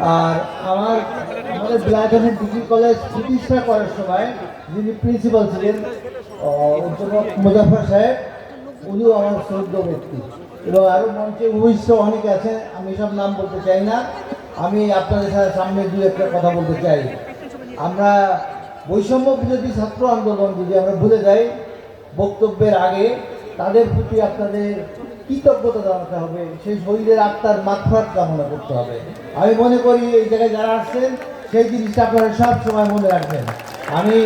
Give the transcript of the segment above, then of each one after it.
আর আমার, আমাদের ব্লাইটনের degree college প্রতিষ্ঠা করার সময় যিনি প্রিন্সিপাল ছিলেন অধ্যাপক মুজাফর সাহেব, উনিও আমার শ্রদ্ধ ব্যক্তি। এবং আরও মঞ্চে উপবিষ্ট অনেকে আছেন, আমি সব নাম বলতে চাই না। আমি আপনাদের সাথে সামনে দু একটা কথা বলতে চাই। আমরা বৈষম্য বিরোধী ছাত্র আন্দোলন যদি আমরা ভুলে যাই, বক্তব্যের আগে তাদের প্রতি আপনাদের কৃতজ্ঞতা জানাতে হবে, সেই শরীরের আত্মার মাত্রার কামনা করতে হবে। আমি মনে করি এই জায়গায় যারা আসছেন, সেই জিনিসটা আপনারা সব সময় মনে রাখবেন। আমি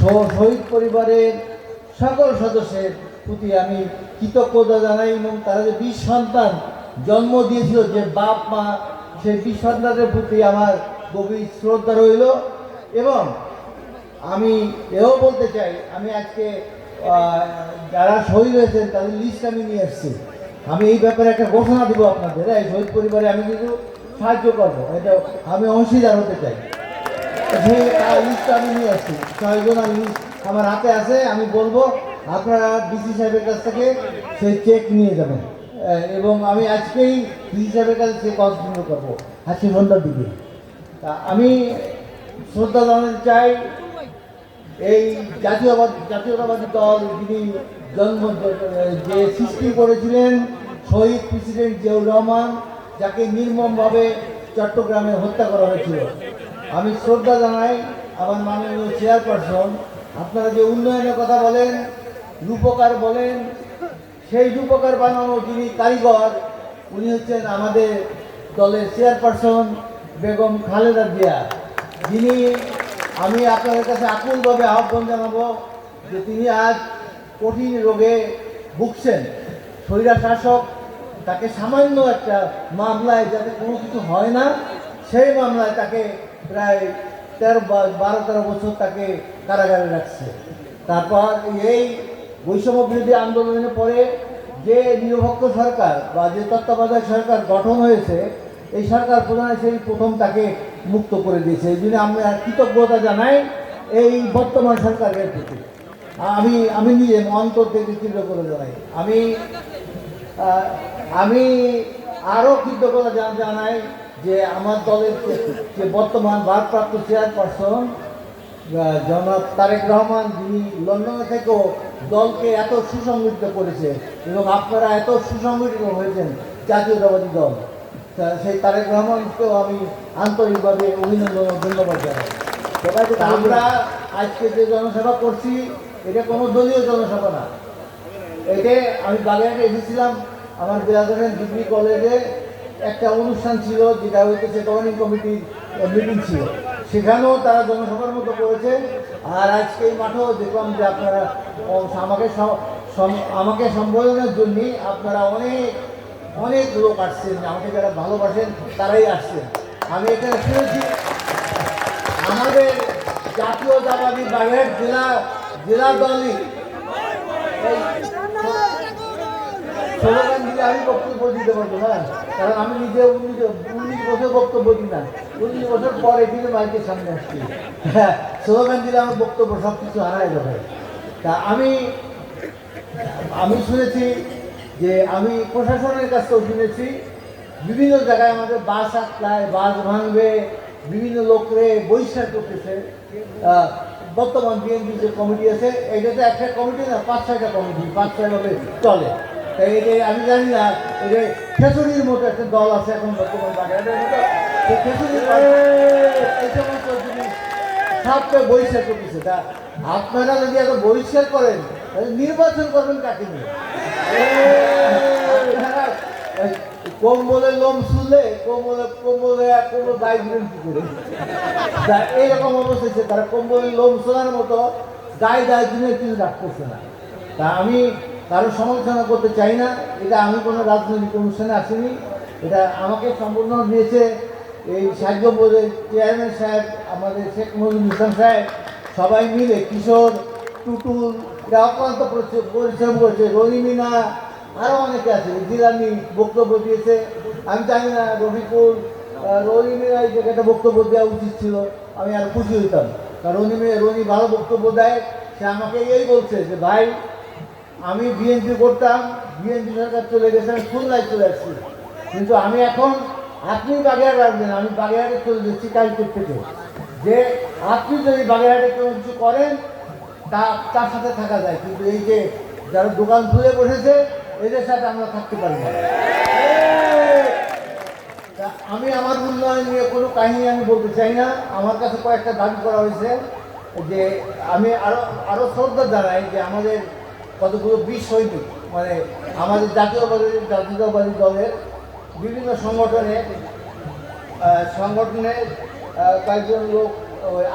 শহীদ পরিবারের সকল সদস্যের প্রতি আমি কৃতজ্ঞতা জানাই এবং তারা যে বিশ সন্তান জন্ম দিয়েছিল, যে বাপ, মা, সেই বিশ সন্তানের প্রতি আমার গভীর শ্রদ্ধা রইল। এবং আমি এও বলতে চাই, আমি আজকে যারা শহীদ হয়েছেন, তাদের লিস্ট আমি নিয়ে এসেছি। আমি এই ব্যাপারে একটা ঘোষণা দেবো আপনাদের, এই শহীদ পরিবারে আমি কিন্তু সাহায্য করব। এটা আমি অংশীদার হতে চাই। সেই লিস্ট আমি নিয়ে আসছি ছয়জন আমি আমার হাতে আছে, আমি বলব, আপনারা ডিসি সাহেবের কাছ থেকে সেই চেক নিয়ে যাবেন। এবং আমি আজকেই ডিসি সাহেবের কাছে চেক কনসিডার করব। আজকে সন্ধ্যার দিকে। তা আমি শ্রদ্ধা জানাতে চাই এই জাতীয়বাদী, জাতীয়তাবাদী দল যিনি জন্ম, যে সৃষ্টি করেছিলেন, শহীদ প্রেসিডেন্ট জিয়াউর রহমান, যাকে নির্মমভাবে চট্টগ্রামে হত্যা করা হয়েছিল। আমি শ্রদ্ধা জানাই আমার মাননীয় চেয়ারপারসন। আপনারা যে উন্নয়নের কথা বলেন, রূপকার বলেন, সেই রূপকার বানানো যিনি কারিগর, উনি হচ্ছেন আমাদের দলের চেয়ারপারসন বেগম খালেদা জিয়া। যিনি আমি আপনাদের কাছে আকুলভাবে আহ্বান জানাব যে তিনি আজ কঠিন রোগে ভুগছেন। স্বৈরা শাসক তাকে সামান্য একটা মামলায় যাতে কোনো কিছু হয় না, সেই মামলায় তাকে প্রায় তেরো বারো, তেরো বছর তাকে কারাগারে রাখছে। তারপর এই বৈষম্য বিরোধী আন্দোলনের পরে যে নিরপেক্ষ সরকার বা যে তত্ত্বাবধায়ক সরকার গঠন হয়েছে, এই সরকার প্রধান সেই প্রথম তাকে মুক্ত করে দিয়েছে। এই জন্য আমরা কৃতজ্ঞতা জানাই এই বর্তমান সরকারের প্রতি। আমি আমি নিজে অন্তর থেকে কৃতজ্ঞতা জানাই। আমি আমি আরও কৃতজ্ঞতা জান- জানাই যে আমার দলের যে- বর্তমান ভারপ্রাপ্ত চেয়ারপারসন জনাব তারেক রহমান, যিনি লন্ডনে থেকেও দলকে এত সুসংগঠিত করেছে এবং আপনারা এত সুসংগঠিত হয়েছেন জাতীয়তাবাদী দল। সেই তারেক রহমানকেও আমি আন্তরিকভাবে অভিনন্দন ও ধন্যবাদ জানাই। আমরা আজকে যে জনসভা করছি এটা কোনো দলীয় জনসভা না। এতে আমি বাগেরহাটে এসেছিলাম আমার বেলাদরের ডিগ্রি কলেজে একটা অনুষ্ঠান ছিল যেটা হইতেছে গভর্নিং কমিটির মিটিং ছিল। সেখানেও তারা জনসভার মতো করেছে। আর আজকে এই মাঠেও দেখলাম যে আপনারা আমাকে আমাকে সম্বোধনের জন্য আপনারা অনেক অনেক লোক আসছেন, আমাকে যারা ভালোবাসেন তারাই আসছেন। আমি এখানে শুনেছি, আমাদের জাতীয় জাতীয়তাবাদী বাগের জেলা জেলা দলই আমি বক্তব্য দিতে পারব হ্যাঁ কারণ আমি নিজে উনিশ উনিশ বছর বক্তব্য দিই না। উনিশ বছর পর এদিকে মাইকের সামনে আসছি। হ্যাঁ দিলে আমার বক্তব্য সব কিছু হারাই যাবে। তা আমি আমি শুনেছি যে আমি প্রশাসনের কাছ থেকেও শুনেছি, বিভিন্ন জায়গায় আমাদের বাস আটকায়, বাস ভাঙবে, বিভিন্ন লোকরে বহিষ্কার করতেছে। বর্তমান বিএনপি যে কমিটি আছে, এটা তো একটা কমিটি না, পাঁচ ছয়টা কমিটি, পাঁচ ছয়ভাবে চলে। তাই এটা আমি জানি না, এই যে খেচুরির মতো একটা দল আছে এখন বর্তমান খেচুরির এই জিনিস বহিষ্কার করতেছে। তা আপনারা যদি এত বহিষ্কার করেন, তাহলে নির্বাচন করবেন কাকে নিয়ে? ওই লোম শুলে কম্বলে কম্বল গায়ে দিবেন কি করে? এইরকম অবস্থা হচ্ছে তারা কম্বলে লোম শোনার মতো গায়ে গায়ে দিনে কিছু রাখতেছে না। তা আমি কারও সমালোচনা করতে চাই না, এটা আমি কোনো রাজনৈতিক অনুষ্ঠানে আসিনি। এটা আমাকে সম্পূর্ণ দিয়েছে এই সাহায্য বোর্ডের চেয়ারম্যান সাহেব, আমাদের শেখ মজিবুল ইসলাম সাহেব। সবাই মিলে কিশোর, টুটুল এরা অক্লান্ত পরিশ্রম- করেছে রনিমিনা আরও অনেকে আছে জিলানি বক্তব্য দিয়েছে। আমি জানি না আহ, রনিমিনা এই জায়গাটা বক্তব্য দেওয়া উচিত ছিল আমি আর খুশি হইতাম। কারণ রনি রনি ভালো বক্তব্য দেয় সে আমাকে এই বলছে যে ভাই আমি বিএনপি করতাম বিএনপি সরকার চলে গেছে আমি খুলনায় চলে আসছি। কিন্তু আমি এখন আপনি বাগেরহাট রাখবেন আমি বাগেরহাটে চলে যাচ্ছি কালকের থেকে। যে আপনি যদি বাগেরহাটে কোনো কিছু করেন তা তার সাথে থাকা যায়, কিন্তু এই যে যারা দোকান খুলে বসেছে, এদের সাথে আমরা থাকতে পারি না। আমি আমার উন্নয়ন নিয়ে কোনো কাহিনী আমি বলতে চাই না। আমার কাছে কয়েকটা দাবি করা হয়েছে যে আমি আরও আরও শ্রদ্ধা জানাই যে আমাদের কতগুলো বিষ সৈনিক মানে আমাদের জাতীয়বাদী জাতীয়তাবাদী দলের বিভিন্ন সংগঠনে সংগঠনের কয়েকজন লোক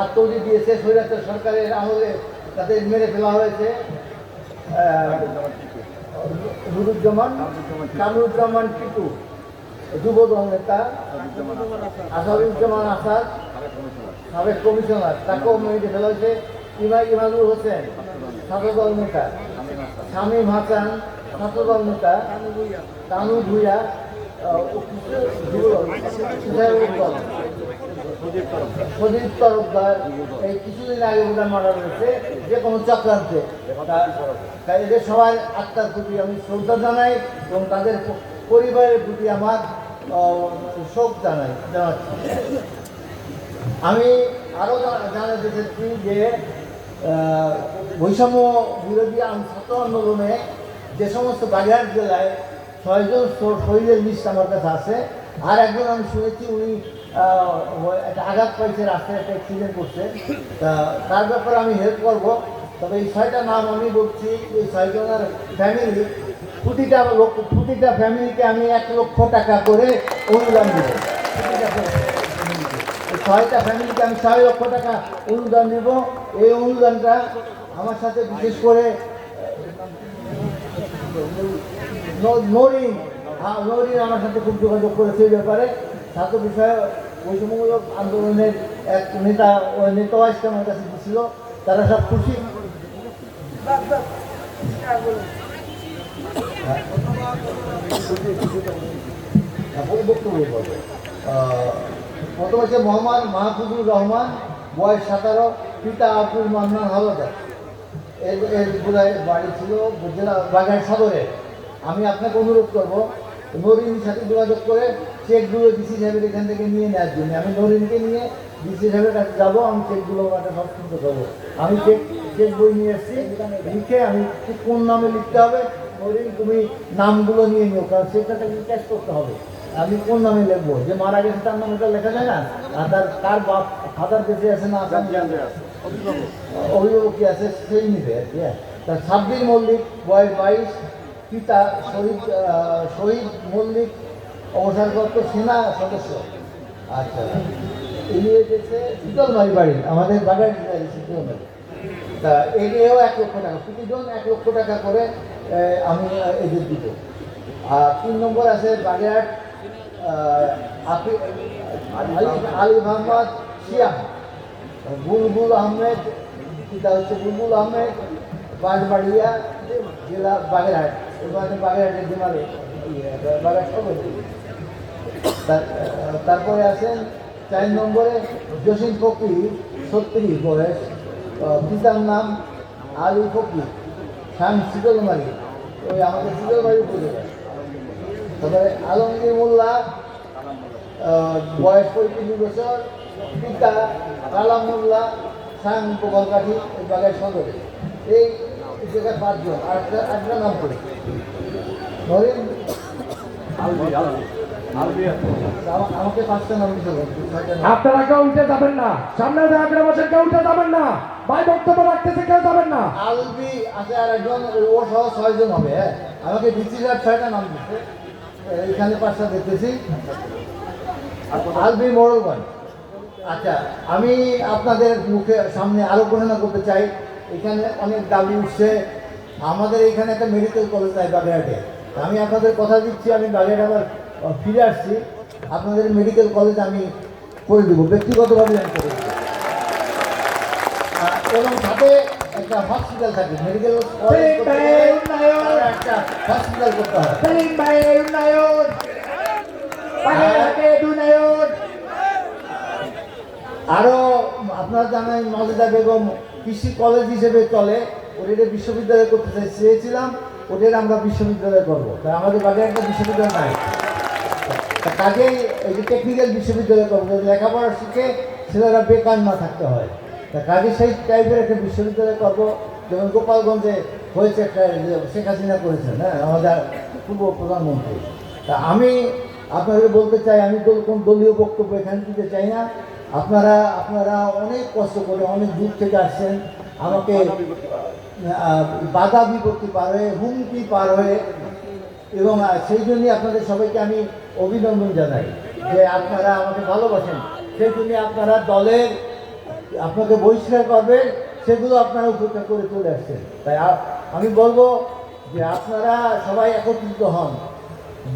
আত্মহতি দিয়েছে, স্বৈরাচার সরকারের আমলে তাদের মেরে ফেলা হয়েছে নুরুজ্জামান, কামরুজ্জামান টিটু যুব দল নেতা, আসাদুজ্জামান আসাদ, সাবেক কমিশনার, তাকেও মেরে ফেলা হয়েছে ইমা ইমানুল হোসেন, ছাত্রদল নেতা, শামীম হাসান, ছাত্রদল নেতা কানু ভুইয়া দল। সদীপ তরফদার। এই কিছুদিন আগে ওটা মারা রয়েছে, যে কোনো চক্রান্তে। তাই এদের সবার আত্মার প্রতি আমি শ্রদ্ধা জানাই এবং তাদের পরিবারের প্রতি আমার শোক জানাই, জানাচ্ছি। আমি আরও জানাতে চাচ্ছি যে বৈষম্য বিরোধী ছাত্র আন্দোলনে যে সমস্ত বাগেরহাট জেলায় ছয়জন শহীদের লিস্ট আমার কাছে আছে। আর একজন আমি শুনেছি, উনি একটা আঘাত পাইছে রাস্তায় একটা অ্যাক্সিডেন্ট করছে। তা তার ব্যাপারে আমি হেল্প করব। তবে এই ছয়টা নাম আমি বলছি এই ছয়জনের ফ্যামিলি প্রতিটা লোক প্রতিটা ফ্যামিলিকে আমি এক লক্ষ টাকা করে অনুদান দেবো। ছয়টা ফ্যামিলিকে আমি ছয় লক্ষ টাকা অনুদান দেব। এই অনুদানটা আমার সাথে বিশেষ করে নরিন হ্যাঁ, নরিন আমার সাথে খুব যোগাযোগ করেছে এই ব্যাপারে। ছাত্র বিষয়ে বৈষম্যমূলক আন্দোলনের এক নেতা ওই নেতা আসতে আমার কাছে দিয়েছিল তারা সব খুশি? এখন বক্তব্য বলব আহ, প্রথম হচ্ছে মোহাম্মদ মাহফুজুর রহমান বয়স সতেরো পিতা আব্দুল মান্নান এর বোধহয় বাড়ি ছিল জেলা বাগান সদরে। আমি আপনাকে অনুরোধ করব নরিনের সাথে যোগাযোগ করে চেকগুলো ডিসি সাহেবের এখান থেকে নিয়ে নেওয়ার জন্য। আমি নরিনকে নিয়ে ডিসি সাহেবের কাছে যাব আমি চেকগুলো একটা সব শুনতে দেবো। আমি চেক চেক বই নিয়ে এসেছি লিখে আমি কোন নামে লিখতে হবে নরিন তুমি নামগুলো নিয়ে নিও কারণ সেটাকে ক্যাশ করতে হবে। আমি কোন নামে লিখব? যে মারা গেছে তার নামে তো লেখা যায় না? আর তার কার বাপ ফাদার বেঁচে আছে না অভিভাবক। কি আছে? সেই নিবে আর কি হ্যাঁ। তা সাব্বির মল্লিক বয়স বাইশ পিতা শহীদ শহীদ মল্লিক অবসরপ্রাপ্ত সেনা সদস্য। আচ্ছা। ইনি এসেছে শীতলমারি বাড়ি, আমাদের বাগান শীতলমারি তা এগিয়েও এক লক্ষ টাকা, প্রতিজন এক লক্ষ টাকা করে আমি এদের দিব। আর তিন নম্বর আছে বাগেরহাট আলী- মোহাম্মদ শিয়াম, বুলবুল আহমেদ, পিতা হচ্ছে বুলবুল আহমেদ, বাঁশবাড়িয়া জেলা বাগেরহাট। এবার বাগেরহাটের জেলারে বাগেরহাট তারপরে আছেন চার নম্বরে জসিম ফকির, ছত্রিশ বয়স পিতার নাম আলী ফকির সাং শীতলমারি ওই আমাদের শীতলমারি উপজেলা। তারপরে আলমগীর মোল্লা বয়স পঁয়ত্রিশ বছর, পিতা কালাম মোল্লা সাং গোপালকাঠি এই বাগায় সদরে। এই জায়গায় পাঁচজন আটটা আটটা নাম করে। নরেন আপনারা কেউ উঠে যাবেন না। সামনে করে বসেন কেউ উঠে যাবেন না। ভাই বক্তব্য রাখতেছে, কেউ যাবেন না। আলবি আছে আর একজন, ও সহ ছয়জন হবে হ্যাঁ? আমাকে ডিসিজার ছয়টা নাম দিচ্ছে এখানে পাঁচটা দেখতেছি। আলবি মোড়লগঞ্জ। আচ্ছা আমি আপনাদের মুখে সামনে আরও ঘোষণা করতে চাই। এখানে অনেক দাবি উঠছে। আমাদের এখানে একটা মেডিকেল কলেজ নাই বাগেরহাটে। আমি আপনাদের কথা দিচ্ছি, আমি বাগেরহাট আবার ফিরে আসছি। আপনাদের মেডিকেল কলেজ আমি করে দেবো ব্যক্তিগতভাবে আমি করে দেবো। এবং সাথে একটা হসপিটাল থাকে মেডিকেল কলেজ একটা হসপিটাল করতে হয়। আরও আপনারা জানেন মজেদা বেগম কৃষি কলেজ হিসেবে চলে। ওটা বিশ্ববিদ্যালয় করতে চাই- চেয়েছিলাম ওদের আমরা বিশ্ববিদ্যালয় করব। তাই আমাদের বাগে একটা বিশ্ববিদ্যালয় নাই। কাজেই এই যে টেকনিক্যাল বিশ্ববিদ্যালয় লেখাপড়া শিখে ছেলেরা বেকার না থাকতে হয়। তা কাজে সেই টাইপের একটা বিশ্ববিদ্যালয় করব যেমন গোপালগঞ্জে হয়েছে একটা শেখ হাসিনা করেছেন হ্যাঁ আমাদের পূর্ব প্রধানমন্ত্রী। তা আমি আপনাদের বলতে চাই, আমি কোন দলীয় বক্তব্য এখানে দিতে চাই না। আপনারা আপনারা অনেক কষ্ট করে অনেক দূর থেকে আসছেন, আমাকে বাধা বিপত্তি পার হয়ে, হুমকি পার হয়ে এবং সেই জন্যই আপনাদের সবাইকে আমি অভিনন্দন জানাই যে আপনারা আমাকে ভালোবাসেন। সেই জন্য আপনারা দলের আপনাকে বহিষ্কার করবে সেগুলো আপনারা উপেক্ষা করে চলে আসছেন। তাই আমি বলব যে আপনারা সবাই একত্রিত হন।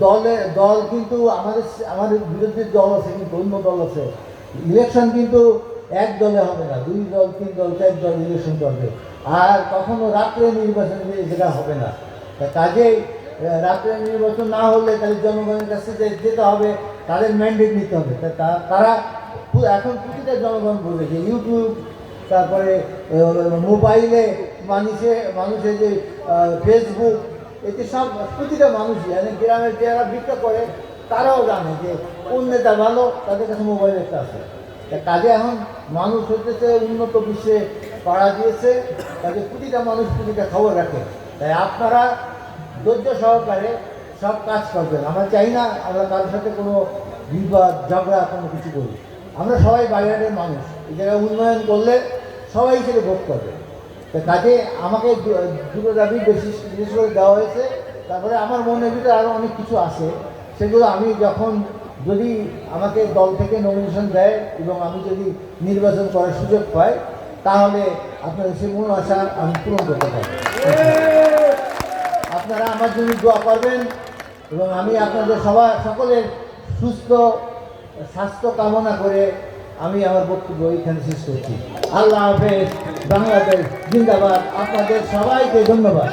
দলে, দল কিন্তু আমাদের আমাদের বিরোধী দল আছে, কিন্তু অন্য দল আছে। ইলেকশন কিন্তু এক দলে হবে না, দুই দল, তিন দল, চার দল ইলেকশন করবে। আর কখনো রাত্রে নির্বাচন যেটা হবে না। তা কাজেই রাত্রে নির্বাচন না হলে তাহলে জনগণের কাছে যে- যেতে হবে, তাদের ম্যান্ডেট নিতে হবে। তারা এখন প্রতিটা জনগণ বলবে যে ইউটিউব তারপরে মোবাইলে মানুষে, মানুষের যে ফেসবুক এতে সব, প্রতিটা মানুষই মানে গ্রামের যারা বিক্রি করে, তারাও জানে যে কোন নেতা ভালো, তাদের কাছে মোবাইল একটা আছে। কাজে এখন মানুষ হতেছে উন্নত বিশ্বে পাড়া দিয়েছে কাজে প্রতিটা মানুষ প্রতিটা খবর রাখে। তাই আপনারা ধৈর্য সহকারে সব কাজ করবেন। আমরা চাই না আমরা কারোর সাথে কোনো বিবাদ, ঝগড়া, কোনো কিছু করি আমরা সবাই বাইরের মানুষ। এই জায়গায় উন্নয়ন করলে সবাই সেটা ভোট করবে। তা কাজে আমাকে দুটো দাবি বেশি, বিশেষ করে দেওয়া হয়েছে। তারপরে আমার মনের ভিতরে আরও অনেক কিছু আছে। সেগুলো আমি যখন যদি আমাকে দল থেকে নমিনেশন দেয় এবং আমি যদি নির্বাচন করার সুযোগ পাই, তাহলে আপনাদের সেই মন আশা আমি পূরণ করতে পারব। আপনারা আমার জন্য দোয়া করবেন এবং আমি আপনাদের সবার সকলের সুস্থ স্বাস্থ্য কামনা করে আমি আমার বক্তব্য এখানে শেষ করছি। আল্লাহ হাফেজ, বাংলাদেশ জিন্দাবাদ। আপনাদের সবাইকে ধন্যবাদ।